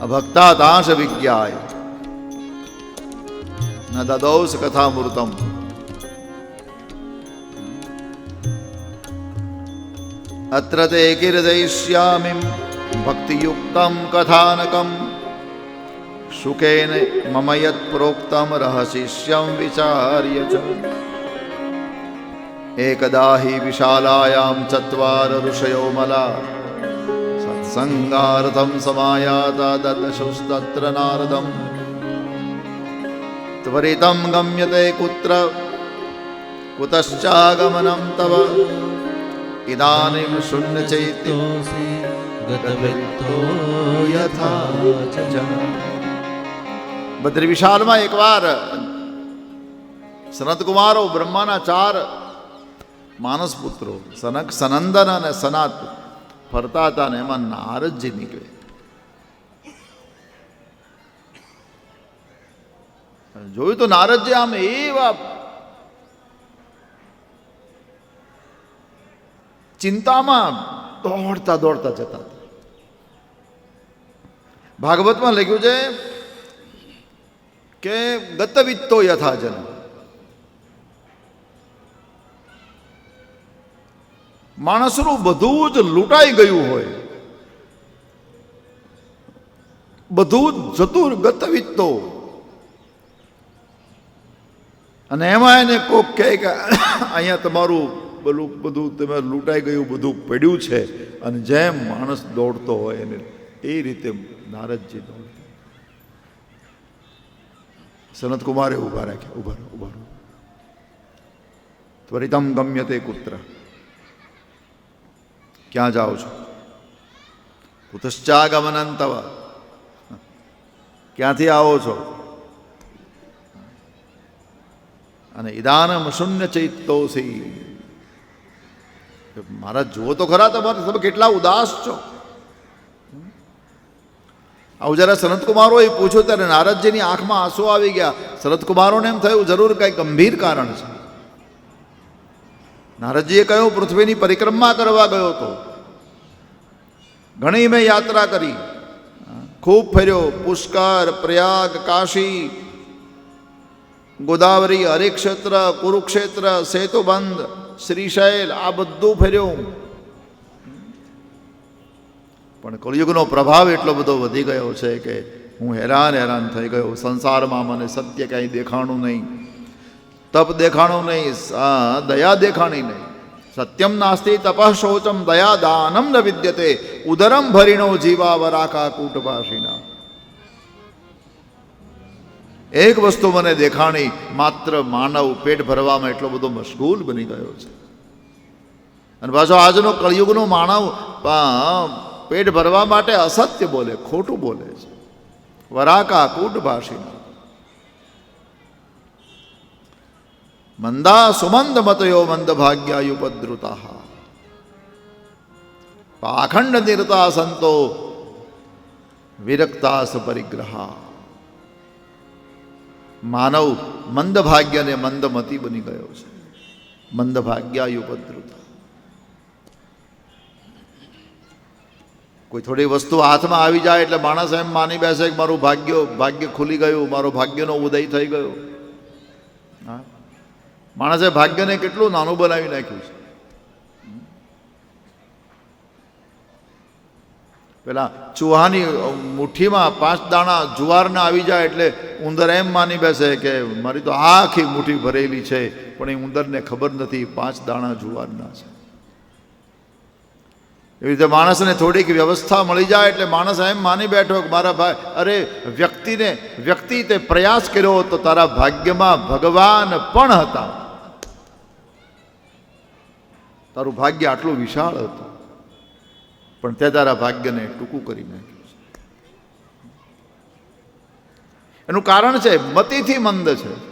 અભક્તા તાંશ વિજ્ઞાય ન દદૌસ કથામૃતમ અત્ર તે કિર્દયિષ્યામિ ભક્તિયુક્તમ કથાનકમ સુખેન મમ યત પ્રોક્તમ રહસિષ્યમ વિચાર્ય ચ એકદા હિ વિશાલાયામ ચત્વાર મલા સત્સંગાર્થમ સમાયાતા દદશુસ્તત્ર નારદમ ત્વરિતમ ગમ્યતે કુત્ર કુતશ્ચાગમનમ તવ ઇદાનીમ શૂન્ય ચૈત્ય તોસી ગતવિત્તો યથા યથા ચ. બદ્રી વિશાલમાં એકવાર સનત કુમારો બ્રહ્માના ચાર માનસ પુત્રો સનક સનંદન અને સનાત ફરતા હતા ને એમાં નારદજી નીકળે. જોયું તો નારદજી આમ એવા ચિંતામાં દોડતા દોડતા જતા ભાગવતમાં લખ્યું છે કે ગતવિત્તો યથાજન. માણસનું બધું જ લૂંટાઈ ગયું હોય. બધું જતું ગતવિતો અને એમાં એને કોક કહે કે, અહીંયા તમારું બધું બધું તમે લૂંટાઈ ગયું, બધું પડ્યું છે. અને જેમ માણસ દોડતો હોય એને એ રીતે નારદજી દોડતા સનત કુમારે ઊભા રાખ્યા, ઊભા ઊભા ત્વરિતમ ગમ્ય તે કુત્ર. ક્યાં જાઓ છો? કુતશ્ચાગમનં તવ ક્યાંથી આવો છો? અને ઇદાનમ શૂન્ય ચૈતોસી મારા જુઓ તો ખરા તમારે, તમે કેટલા ઉદાસ છો. આવું જ્યારે સનતકુમારોએ પૂછ્યું ત્યારે નારદજીની આંખમાં આંસુ આવી ગયા. સનતકુમારોને એમ થયું, જરૂર કંઈ ગંભીર કારણ છે. નારદજીએ કહ્યું, પૃથ્વીની પરિક્રમા કરવા ગયો હતો. ઘણી મેં યાત્રા કરી. ખૂબ ફર્યો. પુષ્કર, પ્રયાગ, કાશી, ગોદાવરી, હરિક્ષેત્ર, કુરુક્ષેત્ર, સેતુબંધ, શ્રીશૈલ, આ બધું ફર્યો પણ કળિયુગનો પ્રભાવ એટલો બધો વધી ગયો છે કે હું હેરાન હેરાન થઈ ગયો. સંસારમાં મને સત્ય કાંઈ દેખાણું નહીં. તપ દેખાણું નહીં દયા દેખાણી નહીં. સત્યમ નાસ્તિ તપઃ શૌચમ દયા દાનમ ન વિદ્યતે, ઉદરમ ભરીણો જીવા વરાકા કૂટભાષીના. એક વસ્તુ મને દેખાણી માત્ર માનવ પેટ ભરવામાં એટલો બધો મશગુલ બની ગયો છે. અને પાછો આજનો કળિયુગનો માનવ પેટ ભરવા માટે અસત્ય બોલે, ખોટું બોલે છે. વરાકા કૂટ મંદા સુમંદ મતયો મંદ ભાગ્યાયુપદ્રુતા પાખંડ નિરતા સંતો વિરક્તા પરિગ્રહા માનવ મંદ ભાગ્યને મંદમતી બની ગયો છે મંદ ભાગ્યાયુપદ્રુતા કોઈ થોડી વસ્તુ હાથમાં આવી જાય એટલે માણસ એમ માની બેસે કે મારું ભાગ્ય ભાગ્ય ખુલી ગયું, મારો ભાગ્યનો ઉદય થઈ ગયો. માણસે ભાગ્યને કેટલું નાનું બનાવી નાખ્યું છે. પેલા ચૂહાની મુઠ્ઠીમાં પાંચ દાણા જુવારના આવી જાય એટલે ઉંદર એમ માની બેસે કે મારી તો આખી મુઠ્ઠી ભરેલી છે, પણ એ ઉંદરને ખબર નથી પાંચ દાણા જુવારના છે. એવી રીતે માણસને થોડીક વ્યવસ્થા મળી જાય એટલે માણસ એમ માની બેઠો કે મારા ભાઈ, અરે વ્યક્તિને, વ્યક્તિ તે પ્રયાસ કર્યો તો તારા ભાગ્યમાં ભગવાન પણ હતા. તારું ભાગ્ય આટલું વિશાળ હતું. પણ તે તારા ભાગ્યને ટૂંકું કરી નાખ્યું છે. એનું કારણ છે, મતિથી મંદ છે.